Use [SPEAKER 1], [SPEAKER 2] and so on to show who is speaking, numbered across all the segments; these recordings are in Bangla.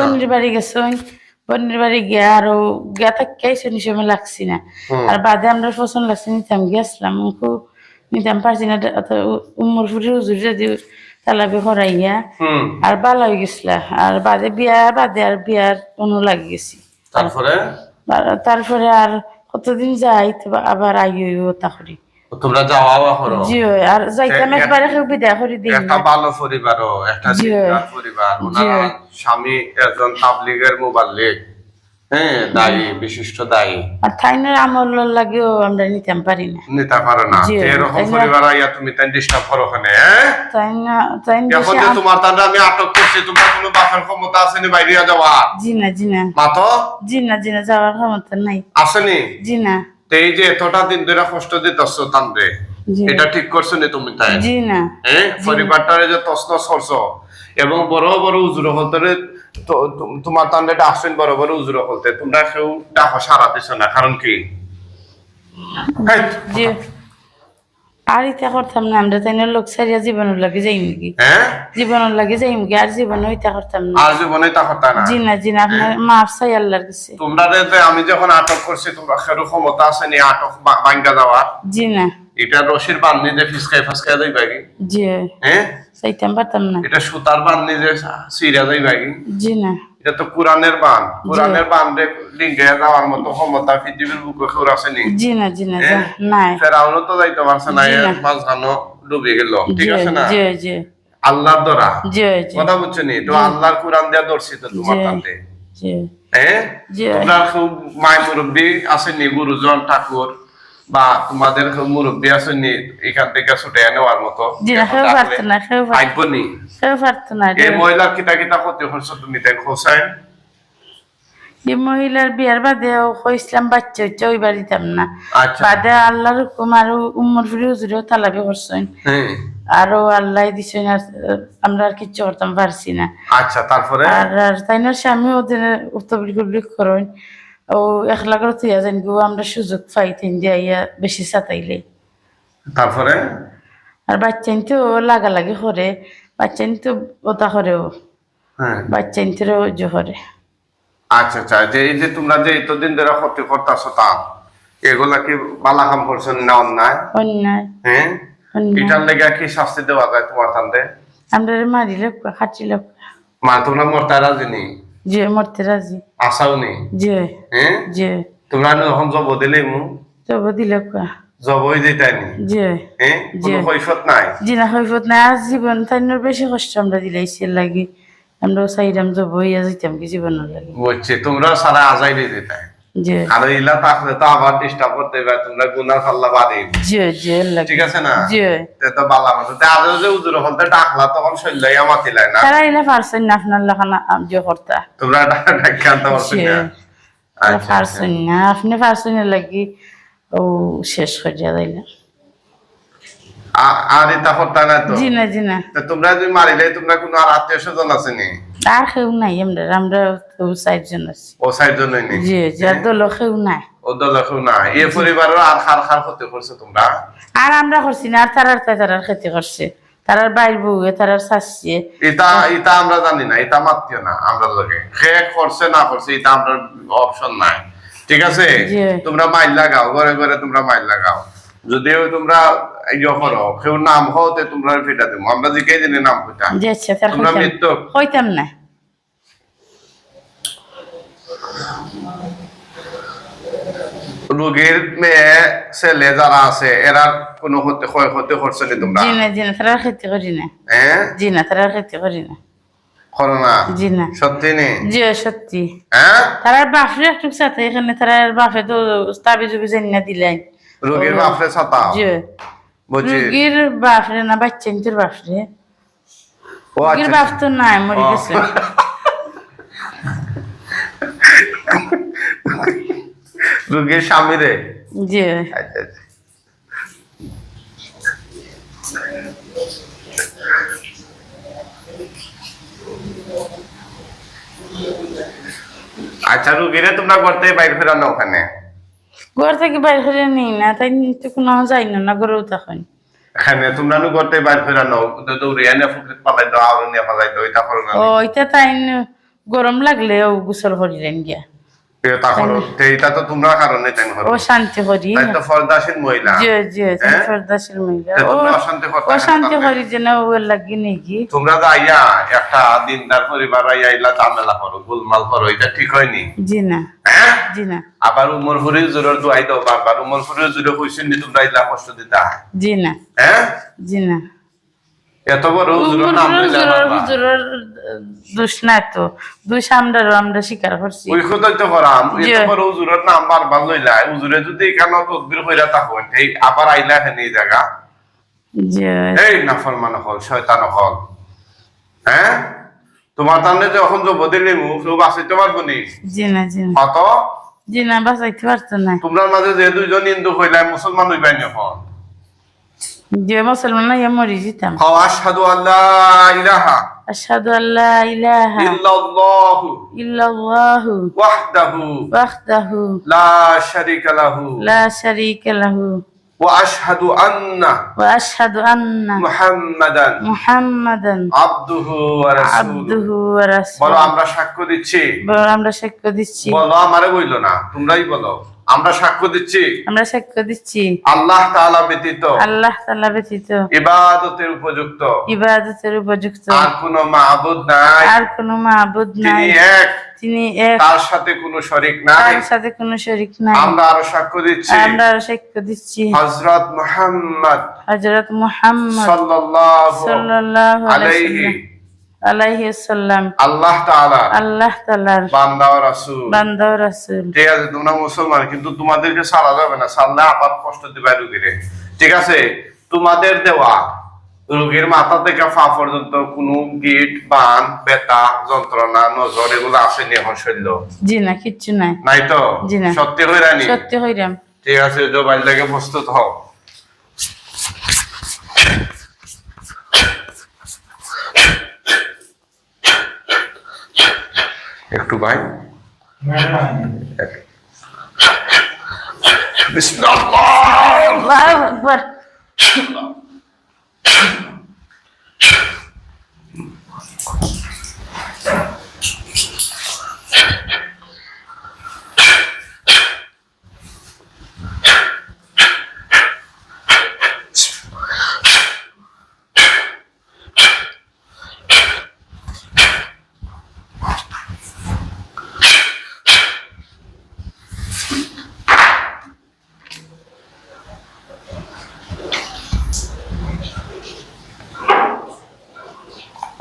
[SPEAKER 1] বন্যের বাড়ি গেছই বন্যের বাড়ি গিয়া আরও গিয়া থাকাই শুনি সময় লাগছি না। আর বাদে আমরা পছন্দ লাগছে নিতাম গেছিলাম খুব নিতাম পারছি না উমর ফুটির হুজুরে দিয়ে তালাবি হরাইয়া আর ভালো হয়ে গেছিল। আর বাদে বিয়া বাদে আর বিয়ার অনু লাগি গেছি।
[SPEAKER 2] তারপরে?
[SPEAKER 1] আর তারপরে আর কতদিন যাই তো আবার আইও তা করি
[SPEAKER 2] তোমরা যাওয়া করো
[SPEAKER 1] জি আর যাইতাম একবারে কেউ বিদায় করে দিই
[SPEAKER 2] একটা ভালো পরিবারও একটা। পরিবার। ওনারা স্বামী একজন তাবলিগের মোবাল্লিক হ্যাঁ দায়ী বিশিষ্ট দায়ী।
[SPEAKER 1] আর থাইনের আমল লাগেও আমরা নিতাম পারি না।
[SPEAKER 2] নিতে পারো না। এরকম পরিবার আইয়া তুমি তাই ডিস্টার্ব করো ওখানে হ্যাঁ?
[SPEAKER 1] তাই না তাই না
[SPEAKER 2] এখন যে তোমার তান্ডা আমি আটক করছি তোমার কোনো বাপের ক্ষমতা আছে আসেনি বাইরে যাওয়া
[SPEAKER 1] জি না জি না
[SPEAKER 2] মাতো?
[SPEAKER 1] জি না জি না যাওয়ার ক্ষমতা নাই।
[SPEAKER 2] আসেনি
[SPEAKER 1] জি না
[SPEAKER 2] তো এই যে এতটা দিন ধরে কষ্ট দিতেছ তান্ডে
[SPEAKER 1] জি।
[SPEAKER 2] এটা ঠিক করছ নি তুমি তাই?
[SPEAKER 1] জি না।
[SPEAKER 2] হ্যাঁ পরিবারটারে যে তসনস করছ এবং বড় বড় উজুর হলতে তোমার তান্ডে ডাকছেন বড় বড় উজুর হলতে তোমরা কেউ ডাকো সারা দিছ না কারণ কি?
[SPEAKER 1] জি। আর ইতা করতাম না আমরা তাই না লোক সারিয়া জীবনের লাগে যাইম নাকি
[SPEAKER 2] হ্যাঁ?
[SPEAKER 1] জীবনের লাগে যাইম নাকি আর জীবনে ইতা করতাম না।
[SPEAKER 2] আর জীবনে তা করতাম না?
[SPEAKER 1] জি না জি না আপনার মাফ চাই আল্লাহর কাছে।
[SPEAKER 2] তোমরা আমি যখন আটক করছি তোমরা ক্ষমতা আসেনি আটক বাঙ্গা যাওয়ার
[SPEAKER 1] জি না।
[SPEAKER 2] এটা রশির বান্ধি যে ফিসকাই ফিসকাই যাই বাকি?
[SPEAKER 1] জি।
[SPEAKER 2] হ্যাঁ
[SPEAKER 1] চাইতাম পারতাম না।
[SPEAKER 2] এটা সুতার বান্ধি যে সিরা যাই বাকি?
[SPEAKER 1] জি না।
[SPEAKER 2] এটা তো কোরআনের বান। কোরআনের বান রে লিঙ্গে যাওয়ার মতো ক্ষমতা পৃথিবীর বুকে কেউ
[SPEAKER 1] জি না জি না যা-
[SPEAKER 2] হ্যাঁ?
[SPEAKER 1] নাই।
[SPEAKER 2] ফেরাউনও তো যাইতে পারছে না
[SPEAKER 1] জি না।
[SPEAKER 2] মাঝখানো ডুবে গেল ঠিক আছে না?
[SPEAKER 1] জি জি।
[SPEAKER 2] আল্লাহর দ্বারা?
[SPEAKER 1] জি জি।
[SPEAKER 2] কথা বুঝছ নি? তো আল্লাহর কোরআন দিয়া দর্শিত তোমার
[SPEAKER 1] জি।
[SPEAKER 2] তাতে।
[SPEAKER 1] জি।
[SPEAKER 2] হ্যাঁ
[SPEAKER 1] জি।
[SPEAKER 2] তোমরা খুব মাই মুরব্বী আসেনি গুরুজন ঠাকুর? বা তোমাদের মুরব্বী আসেনি এখান থেকে ছুটে নেওয়ার মতো।
[SPEAKER 1] জি না কেউ পারতো না কেউ পারতো
[SPEAKER 2] আইব নি।
[SPEAKER 1] কেউ পারতো না
[SPEAKER 2] এই মহিলা কিতা কিতা করছ তুমি তাই খোসাইন
[SPEAKER 1] এই মহিলার বিয়ার বাদে কইসলাম বাচ্চা হচ্ছে ওই বাড়িতাম না।
[SPEAKER 2] আচ্ছা।
[SPEAKER 1] বাদে আল্লাহর হুকুম আর উম্মর ফিরে হুজুরেও তালাবি করছেন।
[SPEAKER 2] হ্যাঁ।
[SPEAKER 1] আরও আল্লাহ দিছেন আর আমরা আর কিচ্ছু করতাম পারছি না।
[SPEAKER 2] আচ্ছা তারপরে?
[SPEAKER 1] আর আর তাই না স্বামী ওদের উত্তবিক করেন। ও একলা করে তুই যান আমরা সুযোগ পাইতেন যে ইয়া বেশি সাতাইলে
[SPEAKER 2] তারপরে?
[SPEAKER 1] আর বাচ্চা তো লাগালাগি করে বাচ্চা তো ওটা করে ও
[SPEAKER 2] হ্যাঁ।
[SPEAKER 1] বাচ্চা তো ওজো করে।
[SPEAKER 2] আচ্ছা আচ্ছা যে এই যে তোমরা যে এতদিন ধরে ক্ষতি করতেছো তা এগুলা কি বালা কাম করছ না অন্যায়?
[SPEAKER 1] অন্যায়।
[SPEAKER 2] হ্যাঁ? এটার লেগে কি শাস্তি দেওয়া যায় তোমার তান্ডে
[SPEAKER 1] আমরা মারি লোক খাচ্ছি লোক
[SPEAKER 2] মা তোমরা মরতে রাজি নি
[SPEAKER 1] যে মরতে রাজি
[SPEAKER 2] আশাও নেই
[SPEAKER 1] যে
[SPEAKER 2] হ্যাঁ
[SPEAKER 1] যে।
[SPEAKER 2] তোমরা যখন জব দিলে মু?
[SPEAKER 1] জব দিলে
[SPEAKER 2] কা জবই দিতানি
[SPEAKER 1] যে
[SPEAKER 2] হ্যাঁ কোনো। কৈফত নাই?
[SPEAKER 1] জি না কৈফত নাই। আজ জীবন তাই বেশি কষ্ট আমরা দিলাইছি লাগি। আমরা চাইরাম যাব হইয়া যাইতাম কি জীবনের লাগি।
[SPEAKER 2] বুঝছি তোমরা সারা আজাই দিতাই। আর ইলা থাকলে তো আবার ডিস্টার্ব করতে হবে তোমরা গুনার ফাল্লা বাদে
[SPEAKER 1] জি যে
[SPEAKER 2] ঠিক আছে না?
[SPEAKER 1] যে
[SPEAKER 2] তো বালা যে উজুর হলতে ডাকলা তখন না?
[SPEAKER 1] তারা ইলা পারছেন না আপনার লাখানা যে করতে
[SPEAKER 2] তোমরা
[SPEAKER 1] তো
[SPEAKER 2] না? আচ্ছা,
[SPEAKER 1] পারছেন না আপনি পারছেন লাগি ও শেষ করিয়া দিলাম
[SPEAKER 2] আ- আর এটা হত্যা না তো?
[SPEAKER 1] জি না জি না
[SPEAKER 2] তো তোমরা যদি মারিলে তোমরা কোনো আর আত্মীয় স্বজন আছে নি?
[SPEAKER 1] আর কেউ নাই আমরা আমরা তো চারজন আছি।
[SPEAKER 2] ও সাইড জন্যই নেই
[SPEAKER 1] জি যার দল কেউ নাই।
[SPEAKER 2] ও দল কেউ না এ পরিবারের আর খার খার করতে করছ তোমরা?
[SPEAKER 1] আর আমরা করছি না আর তারার তারার খেতে করছে। তারার বাইর বউ তারার শাসছে
[SPEAKER 2] এটা এটা আমরা জানি না এটা মাত্তীয় না আমরা লোকে খে করছে না করছে এটা আমরা অপশন নাই। ঠিক আছে। তোমরা মাইল লাগাও ঘরে ঘরে তোমরা মাইল লাগাও। যদিও তোমরা করো কেউ নাম হতে তোমরা ফিটা দেবো। আমরা জানি নাম
[SPEAKER 1] আচ্ছা তার
[SPEAKER 2] তোমরা মৃত্যু।
[SPEAKER 1] হইতাম না।
[SPEAKER 2] রোগীর মেয়ে ছেলে যারা আছে এরা কোনো ক্ষতি ক্ষয়ক্ষতি করছে নি তোমরা?
[SPEAKER 1] জি না জি না তারার খেতে করি না।
[SPEAKER 2] হ্যাঁ
[SPEAKER 1] জি না তারার খেতে করি না।
[SPEAKER 2] করো
[SPEAKER 1] জি না।
[SPEAKER 2] সত্যি নি?
[SPEAKER 1] জি সত্যি।
[SPEAKER 2] হ্যাঁ?
[SPEAKER 1] তারার বাপরে একটু সাথে এখানে তারার বাপে তো তাবি জুবি জানি না দিলেন
[SPEAKER 2] রোগীর বাপরে ছাতাও
[SPEAKER 1] জি
[SPEAKER 2] বুঝছি
[SPEAKER 1] রুগীর বাপরে না বাচ্চা নিতের বাপরে।
[SPEAKER 2] ও
[SPEAKER 1] রুগীর
[SPEAKER 2] আচ্ছা।
[SPEAKER 1] বাপ তো নাই মরে। গেছে।
[SPEAKER 2] রোগীর স্বামী রে।
[SPEAKER 1] জি
[SPEAKER 2] আচ্ছা আচ্ছা। আচ্ছা রুগীরে তোমরা করতে বাইর ফেরানো ওখানে।
[SPEAKER 1] ঘর থেকে বাইরে করে নেই না তাই তো কোনো যাই না না গরেও তখন।
[SPEAKER 2] এখানে তোমরা নু করতে বাইর ফেরানো দৌড়িয়া নিয়ে ফুকরিত পালাই দাও আরও নিয়ে পালাই দাও এটা করো না।
[SPEAKER 1] ও এটা তাই গরম লাগলে ও গোসল করিলেন গিয়া।
[SPEAKER 2] করো। তো তোমরা কারণে তাই করি? তাই তো ফরদাসীন মহিলা।
[SPEAKER 1] জি জি
[SPEAKER 2] হ্যাঁ?
[SPEAKER 1] মহিলা।
[SPEAKER 2] অশান্তি করতে?
[SPEAKER 1] করি যেন ও লাগি নাকি
[SPEAKER 2] তোমরা একটা দিনদার পরিবার আইয়া ইলা ঝামেলা করো গোলমাল করো এটা ঠিক হয়নি?
[SPEAKER 1] জি না।
[SPEAKER 2] হ্যাঁ?
[SPEAKER 1] জি না।
[SPEAKER 2] আবার উমর হরি জোরের দোয়াই দাও বারবার উমর জোরে কইছেন তোমরা ইলা কষ্ট দিতা।
[SPEAKER 1] জি না।
[SPEAKER 2] হ্যাঁ?
[SPEAKER 1] জি না।
[SPEAKER 2] এত বড় হুজুরের নাম বারবার।
[SPEAKER 1] দোষ নাই তো। দোষ আমরারও আমরা স্বীকার করছি।
[SPEAKER 2] ওই কথাই তো করাম। এত বড় হুজুরের নাম বারবার লইলা। হুজুরে যদি এখানে তদবির কইরা থাকুন এই আবার আইলা এখানে এই জায়গা। এই নাফরমান হল শয়তান হল। হ্যাঁ? তোমার তাহলে যখন জব দিলে মুখ কেউ বাঁচাইতে পারব নি?
[SPEAKER 1] জি না জি
[SPEAKER 2] কত
[SPEAKER 1] জি না বাঁচাইতে পারতো না।
[SPEAKER 2] তোমরা মাঝে যে দুইজন হিন্দু হইলাই মুসলমান হইবাই এখন।
[SPEAKER 1] যে মুসলমান না ইয়া মরি যেতাম
[SPEAKER 2] হাও আশহাদু আল্লাহ ইলাহা
[SPEAKER 1] আশহাদু আল্লা ইলাহা
[SPEAKER 2] ইল্লাল্লাহু
[SPEAKER 1] ইল্লাল্লাহু
[SPEAKER 2] ওয়াহদাহু
[SPEAKER 1] ওয়াহদাহু
[SPEAKER 2] লা শারীকা লাহু
[SPEAKER 1] লা শারীকা লাহু
[SPEAKER 2] ওয়া রাসূলুহু
[SPEAKER 1] আবদুহু ওয়া
[SPEAKER 2] বলো
[SPEAKER 1] রাসূলুহু
[SPEAKER 2] আমরা সাক্ষ্য দিচ্ছি।
[SPEAKER 1] বলো আমরা সাক্ষ্য দিচ্ছি।
[SPEAKER 2] বলো আমারে বইলো না তোমরাই বলো। আমরা সাক্ষ্য দিচ্ছি।
[SPEAKER 1] আমরা সাক্ষ্য দিচ্ছি।
[SPEAKER 2] আল্লাহ তাআলা ব্যতীত
[SPEAKER 1] আল্লাহ তাআলা ব্যতীত
[SPEAKER 2] ইবাদতের উপযুক্ত।
[SPEAKER 1] ইবাদতের উপযুক্ত।
[SPEAKER 2] আর কোনো মাহবুদ নাই।
[SPEAKER 1] আর কোনো মাবুদ নাই।
[SPEAKER 2] তিনি এক।
[SPEAKER 1] তিনি এক।
[SPEAKER 2] তার সাথে কোনো শরিক নাই।
[SPEAKER 1] তার সাথে কোনো শরীক নাই।
[SPEAKER 2] আমরা আরও সাক্ষ্য দিচ্ছি।
[SPEAKER 1] আমরা আরও সাক্ষ্য দিচ্ছি।
[SPEAKER 2] হযরত মুহাম্মদ
[SPEAKER 1] হযরত মুহাম্মদ
[SPEAKER 2] সাল্লাল্লাহু
[SPEAKER 1] সাল্লাল্লাহু
[SPEAKER 2] আলাইহি আল্লাহ তাআলা।
[SPEAKER 1] আল্লাহ তাআলার
[SPEAKER 2] বান্দা ও রাসূল।
[SPEAKER 1] বান্দা ও রাসূল।
[SPEAKER 2] ঠিক আছে তোমরা মুসলমান কিন্তু তোমাদেরকে ছাড়া যাবে না। ছাড়লে আবার কষ্ট দিবা রুগীরে। ঠিক আছে তোমাদের দেওয়া রোগীর মাথা থেকে পা পর্যন্ত কোনো গিট বান বেতা যন্ত্রণা নজর এগুলো আসেনি এখন শৈল্য
[SPEAKER 1] জি না কিচ্ছু নাই।
[SPEAKER 2] নাই তো? সত্যি হইরানি
[SPEAKER 1] সত্যি হইরাম
[SPEAKER 2] ঠিক আছে জবাই লাগে প্রস্তুত হও। একটু ভাই বিসমিল্লাহ
[SPEAKER 1] আল্লাহু আকবার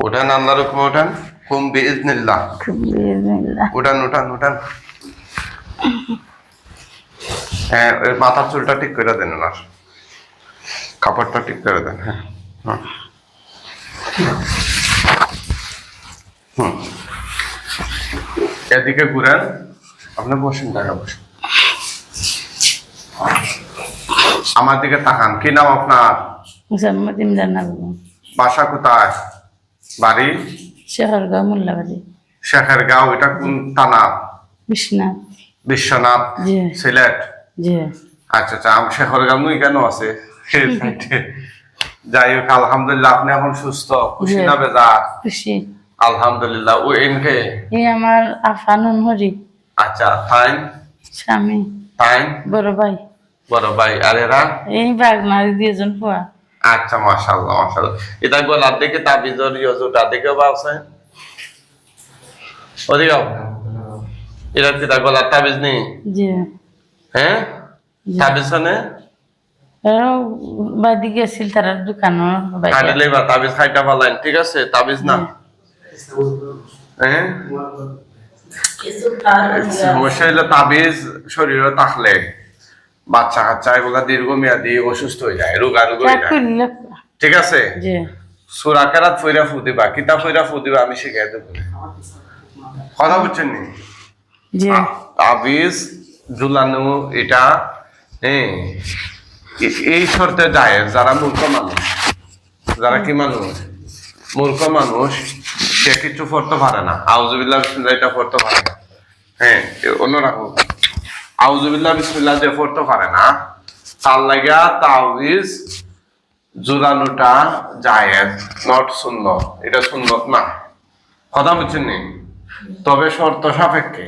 [SPEAKER 2] উঠান আল্লাহর হুকুমে উঠান বিইজনিল্লাহ
[SPEAKER 1] বিসমিল্লাহ
[SPEAKER 2] উঠান উঠান উঠান হ্যাঁ ওই মাথার চুলটা ঠিক করে দেন ওনার। কাপড়টা ঠিক করে দেন হ্যাঁ। হুম। এদিকে ঘুরেন। আপনি বসেন টাকা বসেন। আমার দিকে তাকান। কি নাম আপনার? বাসা কোথায়? বাড়ি?
[SPEAKER 1] শহরগাঁও মোল্লাবাড়ি।
[SPEAKER 2] শেখের গাঁও এটা কোন থানা?
[SPEAKER 1] বিশ্বনাথ।
[SPEAKER 2] বিশ্বনাথ? সিলেট?
[SPEAKER 1] জি।
[SPEAKER 2] আচ্ছা আচ্ছা আম শেখর গামুই কেন আছে? যাই হোক আলহামদুলিল্লাহ আপনি এখন সুস্থ খুশি। না বেজা
[SPEAKER 1] খুশি।
[SPEAKER 2] আলহামদুলিল্লাহ ও এনকে
[SPEAKER 1] এই আমার আফানুন হরি
[SPEAKER 2] আচ্ছা ফাইন
[SPEAKER 1] স্বামী।
[SPEAKER 2] ফাইন
[SPEAKER 1] বড় ভাই।
[SPEAKER 2] বড় ভাই আর এরা?
[SPEAKER 1] এই বাগনারি দুজন হওয়া
[SPEAKER 2] আচ্ছা মাশাআল্লাহ মাশাআল্লাহ। এটা গলার দিকে তাবিজর ইয়জুটা দিকে বা আছে? ওদিকে এটা কি তা গলার তাবিজ নেই
[SPEAKER 1] জি।
[SPEAKER 2] হ্যাঁ। তাবিজ নে
[SPEAKER 1] গেছিল তার
[SPEAKER 2] বা তাবিজ খাইটা পালাইন ঠিক আছে? তাবিজ না? হ্যাঁ? তাবিজ শরীরে থাকলে বাচ্চা কাচ্চা এগুলা দীর্ঘমেয়াদী অসুস্থ হয়ে যায় রোগা হয়ে যায়। ঠিক আছে? সুরা কেরাত ফইরা ফু দিবা কিতাব ফইরা ফু আমি শিখাই দেবো। কথা বুঝছেন নি? তাবিজ ঝুলানো এটা হ্যাঁ এই শর্তে যায় যারা মূর্খ মানুষ। যারা কি মানুষ? মূর্খ মানুষ সে কিছু পড়তে পারে না। আউজুবিল্লাহ এটা পড়তে পারে না। হ্যাঁ অন্যরকম। আউজুবিল্লাহ বিসমিল্লাহ যে পড়তে পারে না। তার লাগা তাবিজ ঝুলানোটা জায়েজ নট সুন্দর এটা সুন্দর না। কথা বুঝছেন তবে শর্ত সাপেক্ষে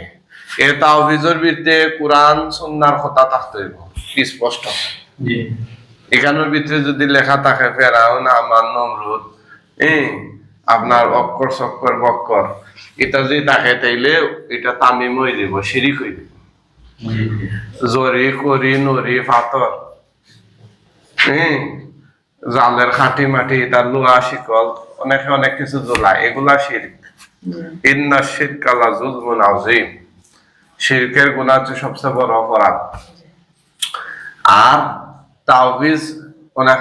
[SPEAKER 2] এ তাওবিজের ভিতরে কোরআন সুন্নার কথা থাকতে হইব। স্পষ্ট? এখানের ভিতরে যদি লেখা থাকে ফেরাউন আমার নমরুদ এই আপনার অক্ষর চক্কর বক্কর এটা যদি থাকে তাইলে এটা তামিম হয়ে দিব শিরিক হয়ে জরি করি নরি পাথর হ্যাঁ জালের খাটি মাটি তার লোহা শিকল অনেকে অনেক কিছু জ্বলায় এগুলা শিরক। ইন্না শিরক আলা জুলমুন আযীম। শিরকের গুনাহ হচ্ছে সবচেয়ে বড় অপরাধ। আর তাওবিজ অনেক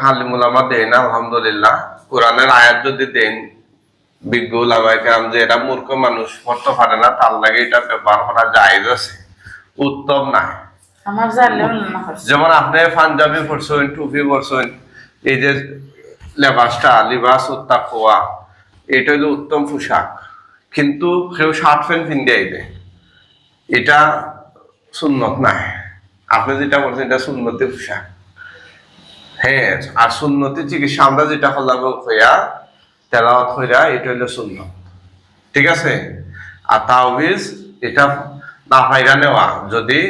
[SPEAKER 2] দেন আলহামদুলিল্লাহ। কোরআনের আয়াত যদি দেন বিজ্ঞ উলামায়ে কেরাম যে এটা মূর্খ মানুষ পড়তে পারে না তার লাগে এটা ব্যবহার করা জায়েজ আছে। উত্তম না।
[SPEAKER 1] না
[SPEAKER 2] যেমন আপনি পাঞ্জাবি পরছেন টুপি পরছেন এই যে লেবাসটা লিবাস উত্তাকুয়া এটা হলো উত্তম পোশাক। কিন্তু কেউ শার্ট প্যান্ট পিন্ধে আইবে। এটা সুন্নত নাই আপনি যেটা বলছেন এটা সুন্নতি পোশাক। হ্যাঁ আর সুন্নতি চিকিৎসা আমরা যেটা করলাম হইয়া তেলাওয়াত হইয়া এটা হলো সুন্নত। ঠিক আছে? আর তাওবিজ এটা না ফাইরা নেওয়া যদি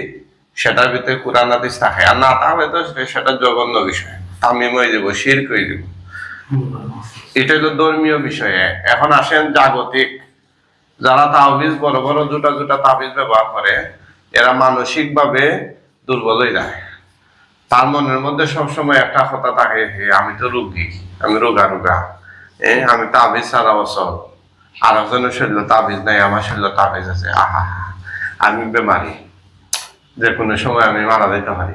[SPEAKER 2] সেটার ভিতরে কোরআন হাদিস থাকে। আর না তাহলে তো সেটা জঘন্য বিষয়। তামিম হয়ে যাব শির করে দিব এটা হলো ধর্মীয় বিষয়। এখন আসেন জাগতিক। যারা তাবিজ, বড় বড় জোটা জোটা তাবিজ ব্যবহার করে, এরা মানসিক ভাবে দুর্বল হয়ে যায়। তার মনের মধ্যে সবসময় একটা কথা থাকে আমি তো রোগী, আমি রোগা রোগা। এ, আমি তাবিজ সারা বছর আর একজনের শরীর তাবিজ নাই, আমার শরীর তাবিজ আছে। আহা। আমি বেমারি। যে কোনো সময় আমি মারা যেতে পারি।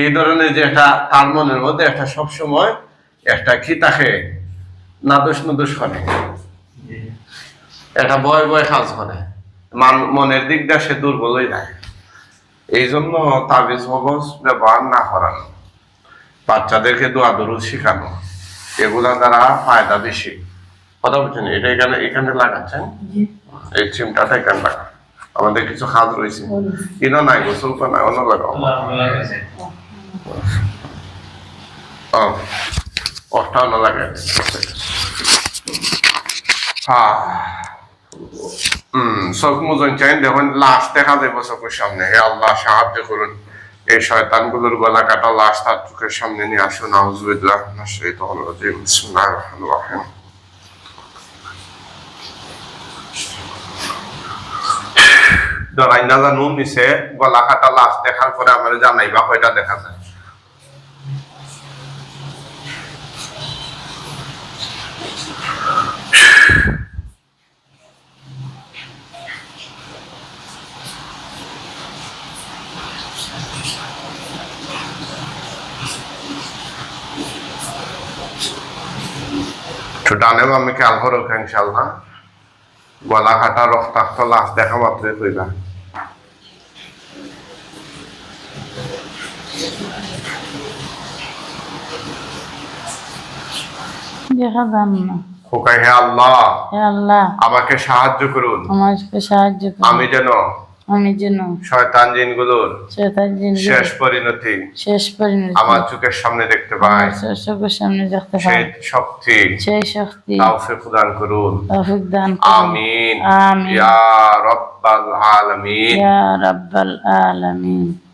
[SPEAKER 2] এই ধরনের যে একটা তার মনের মধ্যে একটা সব সময় একটা কি থাকে নাদোষ নদোষ করে। একটা ভয় ভয় কাজ করে। মান- মনের দিক দিয়ে সে দুর্বল হয়ে যায়। এই জন্য তাবিজ মগজ ব্যবহার না করানো বাচ্চাদেরকে দোয়া দরুদ শেখানো। এগুলা দ্বারা ফায়দা বেশি। কথা বলছেন? এটা এখানে এখানে লাগাচ্ছেন? এই চিমটাটা এখানে লাগা আমাদের কিছু কাজ রয়েছে। ইনো নাই গোসল তো নাই অন্য লাগাও।
[SPEAKER 3] আল্লাহ আল্লাহ কাছে
[SPEAKER 2] ও ওটা অন্য লাগাই হুম চোখ মুজন চাই দেখুন লাশ দেখা যাবে চোখের সামনে। হে আল্লাহ সাহায্য করুন। এই শয়তানগুলোর গলা কাটা লাশ তার চোখের সামনে নিয়ে আসুন। আউজুবিল্লাহ ডরাই না জানো নিচে গলা কাটা লাশ দেখার পরে আমার জানাইবা কয়টা দেখা যায়। তো ডানে বামে খেয়াল করো ইনশাল্লাহ গলা কাটা রক্তাক্ত লাশ দেখা মাত্রই কইবা
[SPEAKER 1] দেখা যান না
[SPEAKER 2] খোকাই হে আল্লাহ
[SPEAKER 1] হে আল্লাহ
[SPEAKER 2] আমাকে সাহায্য করুন।
[SPEAKER 1] আমাকে সাহায্য করুন।
[SPEAKER 2] আমি যেন
[SPEAKER 1] আমি যেন
[SPEAKER 2] শয়তান জিনগুলোর
[SPEAKER 1] জিনিস
[SPEAKER 2] শেষ পরিণতি
[SPEAKER 1] শেষ পরিণতি
[SPEAKER 2] আমার চোখের সামনে দেখতে পাই।
[SPEAKER 1] চোখের সামনে দেখতে পাই।
[SPEAKER 2] শক্তি
[SPEAKER 1] সেই শক্তি
[SPEAKER 2] তাওফিক প্রদান করুন।
[SPEAKER 1] তৌফিক দান করুন।
[SPEAKER 2] আমিন।
[SPEAKER 1] আমিন।
[SPEAKER 2] ইয়া রাব্বাল আলামিন।
[SPEAKER 1] ইয়া রাব্বাল আলামিন।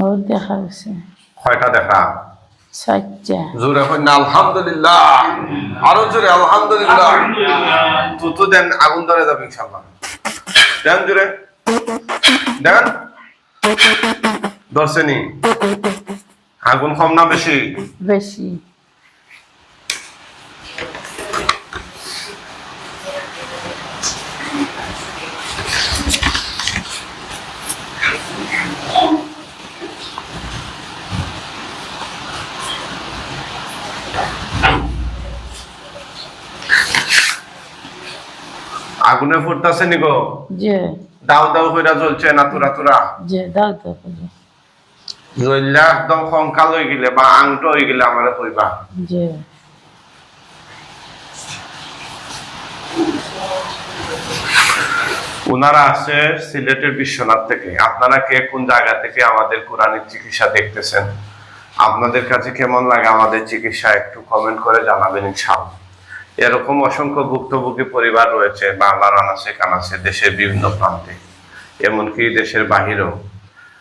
[SPEAKER 1] বহুত দেখা গেছে।
[SPEAKER 2] কয়টা দেখা? জোরে না আলহামদুলিল্লাহ। আরও জোরে আলহামদুলিল্লাহ। দেন আগুন ধরে যাবে ইনশাআল্লাহ। দেন জোরে। দেন। দর্শনী আগুন কম না বেশি
[SPEAKER 1] বেশি
[SPEAKER 2] আগুনে ফুটতেছে নি গো
[SPEAKER 1] জি।
[SPEAKER 2] দাও দাও হইরা জ্বলছে না তুরা তুরা?
[SPEAKER 1] জি দাও দাও করে।
[SPEAKER 2] জ্বললে একদম কঙ্কাল হয়ে গেলে বা আংট হয়ে গেলে আমার কইবা।
[SPEAKER 1] জি।
[SPEAKER 2] ওনারা আসে সিলেটের বিশ্বনাথ থেকে। আপনারা কে কোন জায়গা থেকে আমাদের কোরআনের চিকিৎসা দেখতেছেন? আপনাদের কাছে কেমন লাগে আমাদের চিকিৎসা? একটু কমেন্ট করে জানাবেন ইনশাআল্লাহ। এরকম অসংখ্য ভুক্তভোগী পরিবার রয়েছে বাংলার আনাচে কানাচে দেশের বিভিন্ন প্রান্তে। এমনকি দেশের বাহিরেও।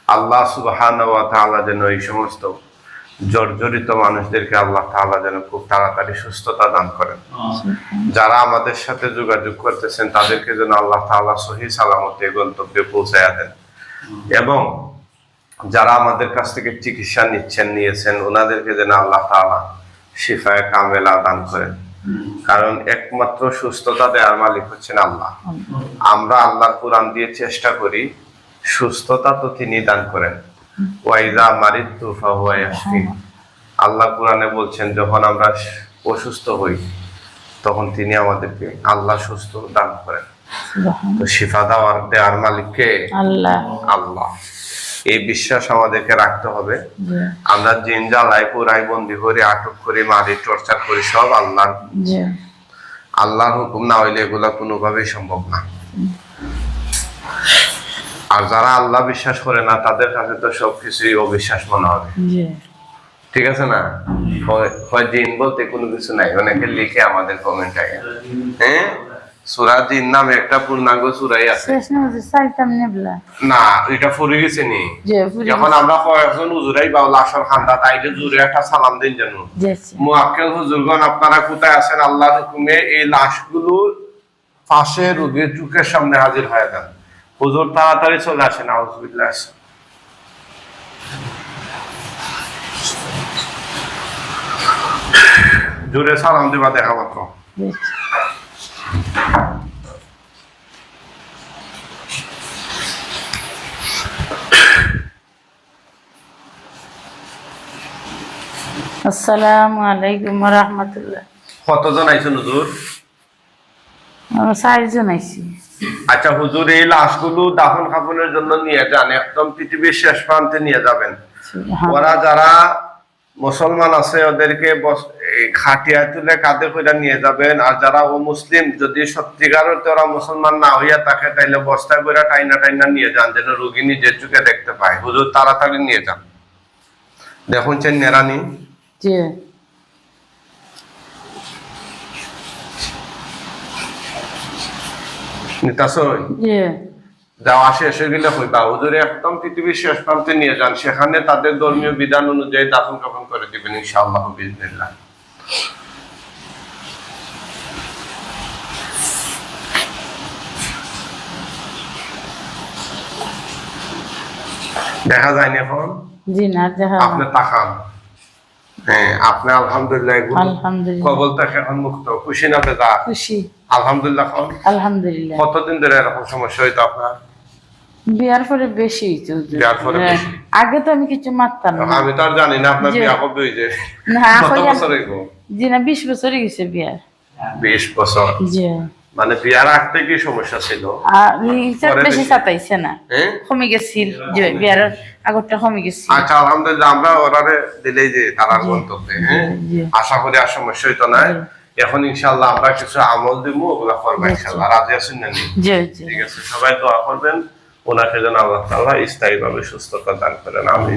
[SPEAKER 2] আল্লাহ সুবহান তাআলা যেন এই সমস্ত জর্জরিত মানুষদেরকে আল্লাহ তাআলা যেন খুব তাড়াতাড়ি সুস্থতা দান করেন। যারা আমাদের সাথে যোগাযোগ করতেছেন তাদেরকে যেন আল্লাহ তাআলা সহি সালামতে গন্তব্যে পৌঁছায়া দেন। এবং যারা আমাদের কাছ থেকে চিকিৎসা নিচ্ছেন নিয়েছেন ওনাদেরকে যেন আল্লাহ তাআলা শিফায় কামেলা দান করেন। কারণ একমাত্র সুস্থতা দেওয়ার মালিক হচ্ছেন আল্লাহ। আমরা আল্লাহর কোরআন দিয়ে চেষ্টা করি সুস্থতা তো তিনি দান করেন। ওয়াইদা মারিতু ফাহুয়া ইয়াশফিন। আল্লাহ কোরআনে বলছেন যখন আমরা অসুস্থ হই তখন তিনি আমাদেরকে আল্লাহ সুস্থ দান করেন। তো শিফা দেওয়ার দেওয়ার মালিককে
[SPEAKER 1] আল্লাহ।
[SPEAKER 2] আল্লাহ। এই বিশ্বাস আমাদেরকে রাখতে হবে। আমরা জিন জ্বালাই পুরাই বন্দি করি আটক করি মারি টর্চার করি সব আল্লাহ আল্লাহর হুকুম না হইলে এগুলা কোনোভাবেই সম্ভব না। আর যারা আল্লাহ বিশ্বাস করে না তাদের কাছে তো সবকিছুই অবিশ্বাস মনে হবে। ঠিক আছে না? হয়- হয় জিন বলতে কোনো কিছু নাই। অনেকে লিখে আমাদের কমেন্ট আগে। হ্যাঁ? সুরা জিন নামে একটা পূর্ণাঙ্গ সুরাই আছে। না এটা ফুরে গেছে নি। যখন আমরা কয়েকজন উজুরাই বা লাশর খান্দা তাইলে জুড়ে একটা সালাম দিন জানো। মুআক্কেল হুজুরগণ আপনারা কোথায় আছেন? আল্লাহর হুকুমে এই লাশগুলো পাশে রোগীর চোখের সামনে হাজির হয়ে যান। হুজুর তাড়াতাড়ি চলে আসেন আউজবিল্লাহ জোরে সালাম দিবা দেখা মাত্র।
[SPEAKER 1] আসসালামু আলাইকুম রহমতুল্লাহ।
[SPEAKER 2] কতজন আইছেন হুজুর?
[SPEAKER 1] আমরা চারজন আইছি।
[SPEAKER 2] আচ্ছা হুজুর এই লাশগুলো দাফন কাফনের জন্য নিয়ে যান। একদম পৃথিবীর শেষ প্রান্তে নিয়ে যাবেন। ওরা যারা মুসলমান আছে ওদেরকে খাটিয়া তুলে কাঁধে করে নিয়ে যাবেন? আর যারা ও মুসলিম যদি সত্যিকার ওরা মুসলমান না হইয়া থাকে তাইলে বস্তায় করে টাইনা টাইনা নিয়ে যান যেন রোগী নিজের চোখে দেখতে পায়। হুজুর তাড়াতাড়ি নিয়ে যান। দেখুন চেন নেরানি যাওয়া শেষ হয়ে গেলে হইবা হুজুরে একদম পৃথিবীর শেষ প্রান্তে নিয়ে যান সেখানে তাদের ধর্মীয় বিধান অনুযায়ী দাফন কাফন করে দিবেন ইনশাআল্লাহ বিজনিল্লাহ দেখা যায়নি এখন?
[SPEAKER 1] জি না দেখা
[SPEAKER 2] আপনি তাকান। হ্যাঁ আপনি আলহামদুলিল্লাহ
[SPEAKER 1] আলহামদুলিল্লাহ।
[SPEAKER 2] কবল থেকে এখন মুক্ত খুশি না
[SPEAKER 1] খুশি।
[SPEAKER 2] আলহামদুলিল্লাহ এখন?
[SPEAKER 1] আলহামদুলিল্লাহ।
[SPEAKER 2] কতদিন ধরে এরকম সমস্যা হইতো আপনার?
[SPEAKER 1] বিয়ার পরে বেশি হইছে
[SPEAKER 2] বিয়ার পরে
[SPEAKER 1] হ্যাঁ,
[SPEAKER 2] বেশি।
[SPEAKER 1] আগে তো আমি কিছু মারতাম না।
[SPEAKER 2] আমি তো আর জানি না আপনার। বিয়া কবে হয়েছে
[SPEAKER 1] না
[SPEAKER 2] কত বছর হইব?
[SPEAKER 1] জি না বিশ বছরই গেছে বিয়ার
[SPEAKER 2] বিশ বছর?
[SPEAKER 1] জি।
[SPEAKER 2] মানে বিয়ার আগ থেকে সমস্যা ছিল?
[SPEAKER 1] বেশি। চাতাইছে না। কমে গেছিল বিয়ার আগরটা কমে গেছিল।
[SPEAKER 2] আচ্ছা আলহামদুলিল্লাহ আমরা ওরারে দিলেই যে তারার গন্তব্যে হ্যাঁ? আশা করি আর সমস্যা হইতো না। এখন ইনশাল্লাহ আমরা কিছু আমল দিব ওগুলা করব রাজি আছেন না ঠিক আছে সবাই দোয়া করবেন। ওনাকে যেন আল্লাহ তাআলা স্থায়ীভাবে সুস্থতা দান করেন। আমি